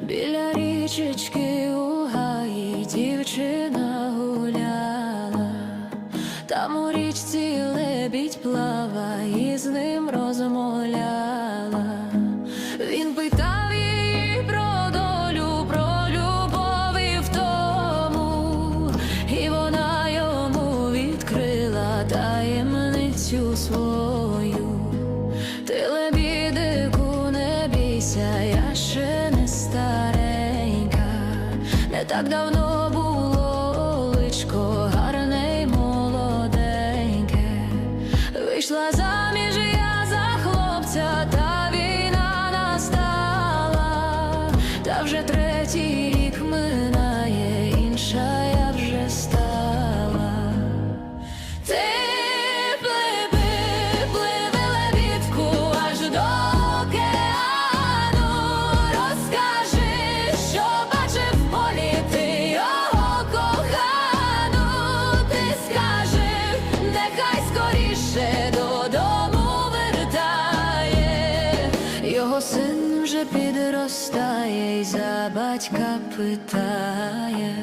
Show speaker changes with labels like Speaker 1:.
Speaker 1: Біля річечки у гаї дівчина гуляла, там у річці лебідь плаває, і з ним розмовляла. Не так давно було личко гарне й молоденьке. Вийшла заміж я за хлопця, та війна настала, та вже третій його син вже підростає і за батька питає.